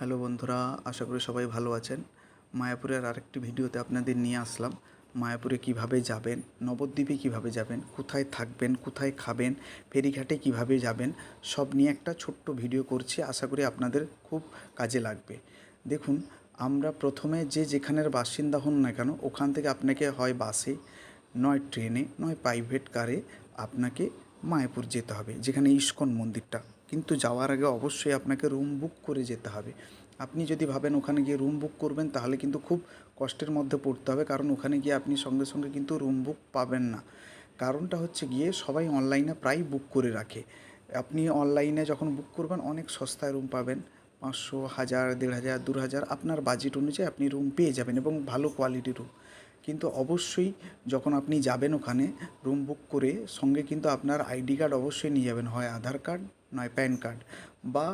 Hello বন্ধুরা, আশা করি সবাই ভালো আছেন। মায়াপুরের আরেকটি ভিডিওতে আপনাদের নিয়ে আসলাম। মায়াপুরে কীভাবে যাবেন, নবদ্বীপে কীভাবে যাবেন, কোথায় থাকবেন, কোথায় খাবেন, ফেরিঘাটে কীভাবে যাবেন, সব নিয়ে একটা ছোট্ট ভিডিও করছি। আশা করি আপনাদের খুব কাজে লাগবে। দেখুন, আমরা প্রথমে যে যেখানের বাসিন্দা হন না কেন, ওখান থেকে আপনাকে হয় বাসে, নয় ট্রেনে, নয় প্রাইভেট কারে আপনাকে মায়াপুর যেতে হবে, যেখানে ইস্কন মন্দিরটা। কিন্তু যাওয়ার আগে অবশ্যই আপনাকে রুম বুক করে যেতে হবে। আপনি যদি ভাবেন ওখানে গিয়ে রুম বুক করবেন, তাহলে কিন্তু খুব কষ্টের মধ্যে পড়তে হবে, কারণ ওখানে গিয়ে আপনি সঙ্গে সঙ্গে কিন্তু রুম বুক পাবেন না। কারণটা হচ্ছে গিয়ে সবাই অনলাইনে প্রায় বুক করে রাখে। আপনি অনলাইনে যখন বুক করবেন, অনেক সস্তায় রুম পাবেন। পাঁচশো, হাজার, দেড় হাজার, দু হাজার, আপনার বাজেট অনুযায়ী আপনি রুম পেয়ে যাবেন এবং ভালো কোয়ালিটির রুম কিন্তু অবশ্যই যখন আপনি যাবেন ওখানে রুম বুক করে সঙ্গে কিন্তু আপনার আইডি কার্ড অবশ্যই নিয়ে যাবেন। হয় আধার কার্ড নয় প্যান কার্ড বা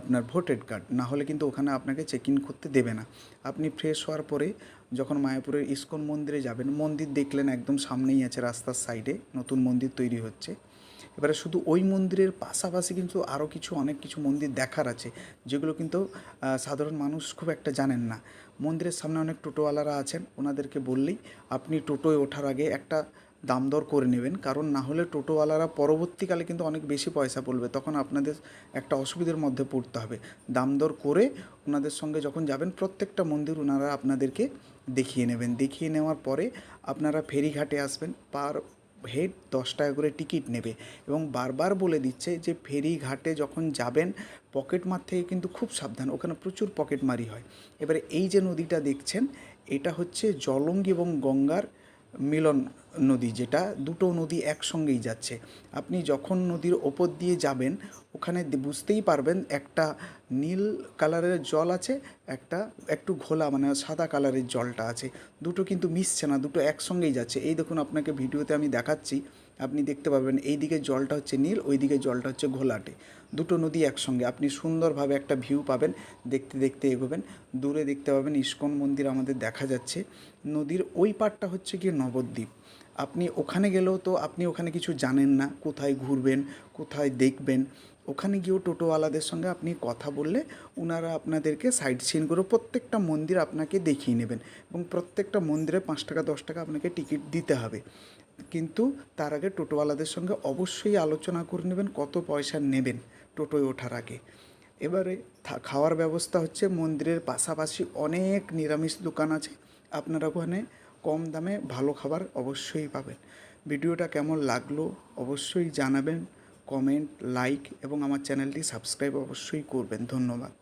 আপনার ভোটার কার্ড না হলে কিন্তু ওখানে আপনাকে চেক ইন করতে দেবে না। আপনি ফ্রেশ হওয়ার পরে যখন মায়াপুরের ইস্কন মন্দিরে যাবেন, মন্দির দেখলেন একদম সামনেই আছে রাস্তার সাইডে নতুন মন্দির তৈরি হচ্ছে। এবারে শুধু ওই মন্দিরের পাশাপাশি কিন্তু আরও কিছু, অনেক কিছু মন্দির দেখার আছে, যেগুলো কিন্তু সাধারণ মানুষ খুব একটা জানেন না। মন্দিরের সামনে অনেক টোটোওয়ালারা আছেন, ওনাদেরকে বললেই আপনি টোটোয় ওঠার আগে একটা দাম দর করে নেবেন, কারণ না হলে টোটোওয়ালারা পরবর্তীকালে কিন্তু অনেক বেশি পয়সা বলবে, তখন আপনাদের একটা অসুবিধার মধ্যে পড়তে হবে। দাম দর করে ওনাদের সঙ্গে যখন যাবেন, প্রত্যেকটা মন্দির ওনারা আপনাদেরকে দেখিয়ে নেবেন। দেখিয়ে নেওয়ার পরে আপনারা ফেরিঘাটে আসবেন, পার হেড দশ টাকা করে টিকিট নেবে এবং বারবার বলে দিচ্ছে যে ফেরিঘাটে যখন যাবেন পকেটমার থেকে কিন্তু খুব সাবধান, ওখানে প্রচুর পকেটমারি হয়। এবারে এই যে নদীটা দেখছেন, এটা হচ্ছে জলঙ্গি এবং গঙ্গার মিলন নদী, যেটা দুটো নদী একসঙ্গেই যাচ্ছে। আপনি যখন নদীর ওপর দিয়ে যাবেন ওখানে বুঝতেই পারবেন একটা নীল কালারের জল আছে, একটা, একটু ঘোলা মানে সাদা কালারের জলটা আছে। দুটো কিন্তু মিশছে না, দুটো একসঙ্গেই যাচ্ছে। এই দেখুন আপনাকে ভিডিওতে আমি দেখাচ্ছি, আপনি দেখতে পাবেন এই দিকে জলটা হচ্ছে নীল, ওই দিকে জলটা হচ্ছে ঘোলাটে। দুটো নদী একসঙ্গে, আপনি সুন্দরভাবে একটা ভিউ পাবেন, দেখতে দেখতে এগোবেন। দূরে দেখতে পাবেন ইস্কন মন্দির আমাদের দেখা যাচ্ছে। নদীর ওই পারটা হচ্ছে গিয়ে নবদ্বীপ। আপনি ওখানে গেলেও তো আপনি ওখানে কিছু জানেন না, কোথায় ঘুরবেন, কোথায় দেখবেন। ওখানে গিয়েও টোটোওয়ালাদের সঙ্গে আপনি কথা বললে ওনারা আপনাদেরকে সাইড সিন করে প্রত্যেকটা মন্দির আপনাকে দেখিয়ে নেবেন এবং প্রত্যেকটা মন্দিরে পাঁচ টাকা, দশ টাকা আপনাকে টিকিট দিতে হবে। কিন্তু তার আগে টোটোওয়ালাদের সঙ্গে অবশ্যই আলোচনা করে নেবেন কত পয়সা নেবেন টোটোয় ওঠার আগে। এবারে খাওয়ার ব্যবস্থা হচ্ছে মন্দিরের পাশাপাশি অনেক নিরামিষ দোকান আছে। আপনারা ওখানে কম দামে ভালো খাবার অবশ্যই পাবেন। ভিডিওটা কেমন লাগল অবশ্যই জানাবেন। কমেন্ট, লাইক এবং আমার চ্যানেলটি সাবস্ক্রাইব অবশ্যই করবেন। ধন্যবাদ।